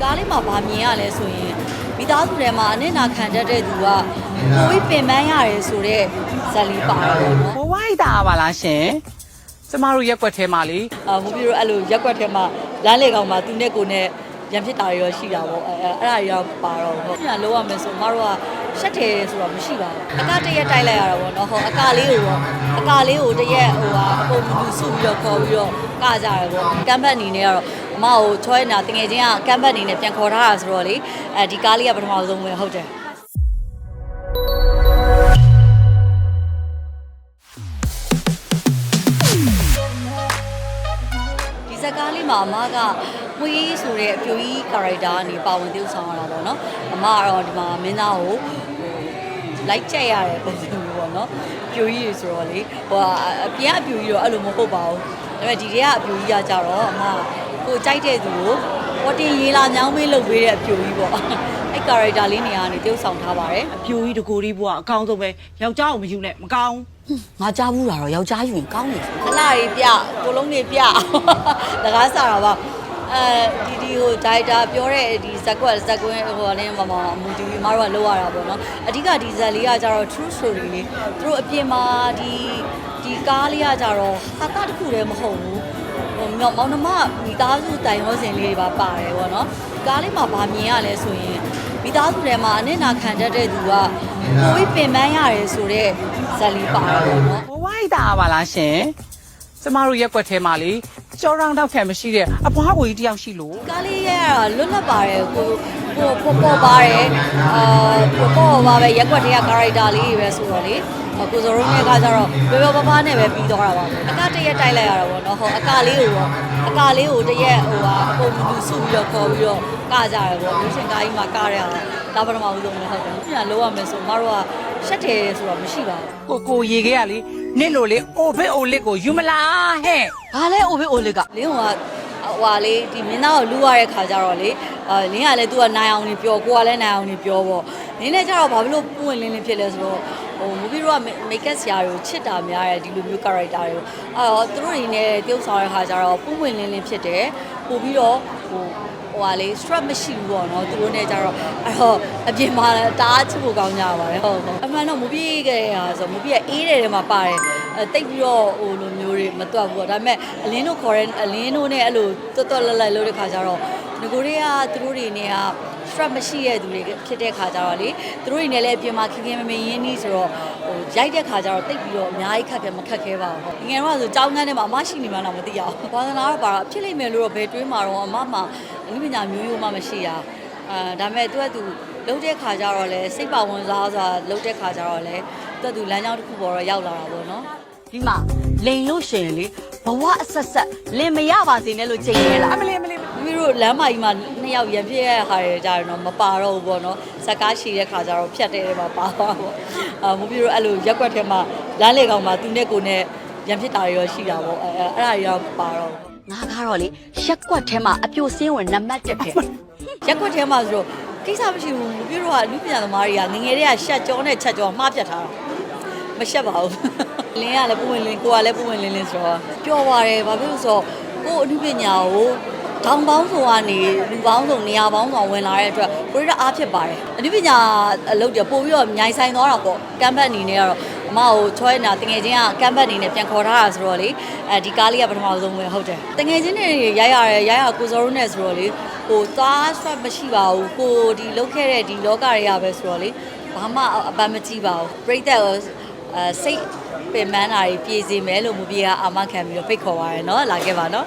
ကားလေးမှာဗာမြင်ရလဲဆိုရင်မိသားစုထဲမှာအနစ်နာခံတတ်တဲ့သူကကိုပြီးပင်ပန်းရတယ်ဆိုတော့ဇာလီပါတယ်ပေါ့နော်ဘဝိုက်တာပါလားရှင်ကျမတို့ရက်ွက်ထဲမှာလေအာမူပြီးတော့အဲ့လိုရက်ွက်ထဲမှာလမ်းလေကောင်မှာသူနဲ့ကိုနဲ့ ရံဖြစ်တာတွေရောရှိတာပေါ့အဲအဲ့အဲ့ဒါတွေရောပါတော့ဟုတ်ပြန်လုံးဝမယ်ဆိုမတို့ကရှက်တယ်ဆိုတော့မရှိပါဘူးအကတရက်တိုက်လိုက်ရတာပေါ့နော်ဟောအကလေးကိုရောအကလေးကိုတရက်ဟိုဟာအကုန်လူစုပြီးတော့ခေါ်ပြီးတော့ကကြရတယ်ပေါ့ကမ်ဘတ်အနေနဲ့ကတော့အမကိုချောရနာတငယ်ချင်းကကမ်ဘတ်အနေနဲ့ပြန်ခေါ်ထားတာဆိုတော့လေအဲဒီကားလေးကပထမဆုံးဝင်ဟုတ်တယ် ကားလေးမှာအမကမွေးဆိုတဲ့အပြိုကြီး character ကနေပါဝင်သရုပ်ဆောင်ရတာပေါ့နော်အမကတော့ဒီမှာမင်းသားကိုဟိုလိုက်ကြက်ရတဲ့ပုံစံမျိုးပေါ့နော်အပြိုကြီးဆိုတော့လေဟိုအပြင်ကအပြိုကြီးတော့အဲ့လိုမဟုတ်ပါဘူးဒါပေမဲ့ဒီတည်းကအပြိုကြီးကကြတော့အမကိုကြိုက်တဲ့သူကိုပေါ်တင်ရေးလာညောင်းမေးလုပ်ပေးတဲ့အပြိုကြီးပေါ့အဲ့ character လေးနေရာကနေသရုပ်ဆောင်ထားပါတယ်အပြိုကြီးတကိုကြီးဘဝအကောင်းဆုံးပဲယောက်ျားကိုမယူနဲ့မကောင်း ငါကြားဘူးတာတော့ယောက်ျားယူရင်ကောင်းတယ်ခဏလေးပြကိုလုံးနေပြလကားစားတာပါအဲဒီဒီဟိုဒိုက်တာပြောတဲ့ဒီဇက်ကွက်ဇက်ကွင်းဟိုလည်းမမမူတီဗီမတို့ကလောက်ရတာပေါ့နော်အဓိကဒီဇက်လေးကကြတော့ true story လေးသူတို့အပြင်မှာဒီဒီကားလေးကကြတော့ဟာတာတစ်ခုတည်းမဟုတ်ဘူးဟိုမောင်နှမမိသားစုတိုင်ရောစင်လေးတွေပါပါတယ်ပေါ့နော်ကားလေးမှာဗာမြင်ရလဲဆိုရင် မိသားစုထဲမှာအနစ်နာခံတတ်တဲ့သူကကိုပြီးပင်ပန်းရတယ်ဆိုတော့ဇက်လေးပါတယ်ပေါ့နော်ဘဝိုက်တာပါလားရှင်ကျမတို့ရက်ွက်ထဲမှာလေကြောရောင်းတော့ခံမရှိတဲ့အဖွားကိုကြီးတယောက်ရှိလို့ကားလေးရဲ့ကလွတ်လပ်ပါတယ်ကိုကိုပေါ်ပေါ်ပါတယ်အာပေါ်ပေါ်ပါပဲရက်ွက်တွေက character လေးတွေပဲဆိုတော့လေ ကိုစောရုံးရဲ့ကကြတော့ပျော်ပျော်ပါးပါးနဲ့ပဲပြီးသွားတာပါအကတရက်တိုက်လိုက်ရတာပေါ့နော်ဟောအကလေးကိုရောအကလေးကိုတရက်ဟိုဟာအကုန်လူစုပြီးတော့ခေါ်ပြီးတော့ကကြရတယ်ပေါ့လူရှင်ကားကြီးမှာကရရတာဒါပထမဦးဆုံးလည်းဟုတ်တယ်ပြန်လုံးဝမယ်ဆိုမတို့ကရှက်တယ်ဆိုတော့မရှိပါဘူးကိုကိုရေခဲ့ရလေနင့်လိုလေအိုဖစ်အိုလစ်ကိုယူမလားဟဲ့ဘာလဲအိုဘေးအိုလစ်ကလင်းဟိုကဟွာလေဒီမင်းသားကိုလူရတဲ့ခါကျတော့လေအာလင်းကလည်းသူကနိုင်အောင်နေပြောကိုကလည်းနိုင်အောင်နေပြောပေါ့လင်းလည်းကျတော့ဘာဖြစ်လို့ပွင့်လင်းလင်းဖြစ်လဲဆိုတော့ ဟိုမူဗီတို့ကမိတ်ကပ်ဆရာတွေကိုချစ်တာများတယ်ဒီလိုမျိုး character တွေကိုအဲ့တော့သူတို့တွေနဲ့တယောက်ဆောင်တဲ့ခါကျတော့ပွင့်ပွင့်လင်းလင်းဖြစ်တယ်ပို့ပြီးတော့ဟိုဟိုဟာလေ stress မရှိဘူးပေါ့နော်သူတို့နဲ့ကြတော့အဲ့တော့အပြင်မှာတအားချစ်ဖို့ကောင်းကြပါတယ်ဟုတ်ဟုတ်အမှန်တော့မူဗီခဲ့ရဆိုမူဗီကအေးတယ်ထဲမှာပါတယ်အဲတိတ်ပြီးတော့ဟိုလိုမျိုးတွေမတွက်ဘူးပေါ့ဒါပေမဲ့အလင်းတို့ခေါ်တဲ့အလင်းတို့နဲ့အဲ့လိုတွတ်တွတ်လက်လက်လုပ်တဲ့ခါကျတော့ငကိုတွေကသူတို့တွေနဲ့က stress မရှိတဲ့သူတွေဖြစ်တဲ့ခါကျတော့လေသူတို့တွေနဲ့လည်းအပြင်မှာခင်ခင်မမရင်းနှီးဆိုတော့ဟိုရိုက်တဲ့ခါကျတော့တိတ်ပြီးတော့အများကြီးခက်ခဲမခက်ခဲပါဘူးဟုတ်ငယ်တော့ဆိုကြောင်းကန်းထဲမှာအမရှိနေမှတော့မသိရဘူးဘာသာနာတော့ပါတော့ဖြစ်လိမ့်မယ်လို့တော့ဘယ်တွေးမှာတော့အမမှအနုပညာမျိုးရိုးမှမရှိတာအာဒါပေမဲ့သူကသူလုံးတဲ့ခါကျတော့လေစိတ်ပါဝင်စားစွာလုံးတဲ့ခါကျတော့လေသူကသူလမ်းကြောင်းတစ်ခုပေါ်တော့ရောက်လာတာပေါ့နော်ဒီမှာလိန်လို့ရှိရင်လေဘဝအဆက်ဆက်လင်မရပါစေနဲ့လို့ချိန်ရဲလားအမလေးအမလေးမိတို့လမ်းမကြီးမှာ နှစ်ယောက်ရံပြည့်ရတဲ့ခါတွေကြတော့မပါတော့ဘူးပေါ့နော်ဇက်ကားရှိတဲ့ခါကျတော့ဖြတ်တဲ့ထဲမှာပါသွားပေါ့အာမူပြီးတော့အဲ့လိုရက်ွက်ထဲမှာလမ်းလေကောင်မှာသူနဲ့ကိုနဲ့ရံဖြစ်တာတွေရောရှိတာပေါ့အဲအဲ့အဲ့ဒါတွေရောပါတော့ဘူးငါကတော့လေရက်ကွက်ထဲမှာအပြိုစင်းဝင်နံပါတ်1ပဲရက်ွက်ထဲမှာဆိုတော့ကိစ္စမရှိဘူးမူပြီးတော့ကလူပညာသမားတွေကငငယ်တွေကရှက်ကြောနဲ့ချက်ကြောမှားပြတ်ထားတာမရှက်ပါဘူးလင်းကလည်းပုံဝင်လင်းကိုကလည်းပုံဝင်လင်းလင်းဆိုတော့ပျော်ပါတယ်ဘာဖြစ်လို့ဆိုတော့ကို့အမှုပညာကို ထောင်ပေါင်းစုံကနေလူပေါင်းစုံနေရာပေါင်းစုံဝင်လာတဲ့အတွက်ကိုရီးယားအားဖြစ်ပါတယ်အမှုပညာအလုပ်တွေပို့ပြီးတော့မြိုင်ဆိုင်သွားတာပေါ့ကမ်ဘတ်အနေနဲ့ကတော့အမကိုချောရနာတငယ်ချင်းကကမ်ဘတ်အနေနဲ့ပြန်ခေါ်ထားတာဆိုတော့လေအဲဒီကားလေးကပထမဆုံးဝင်ဟုတ်တယ်တငယ်ချင်းတွေရိုက်ရတယ်ရိုက်ရကိုစောရုံးနဲ့ဆိုတော့လေဟိုသားဆွတ်မရှိပါဘူးကိုဒီလုတ်ခဲ့တဲ့ဒီလောကတွေကပဲဆိုတော့လေဘာမှအပန်းမကြည့်ပါဘူးပြိတ္တရောအဲစိတ်ပင်ပန်းတာတွေပြေစီမယ်လို့မပြေကအာမခံပြီးတော့ဖိတ်ခေါ်ပါရယ်နော်လာခဲ့ပါနော်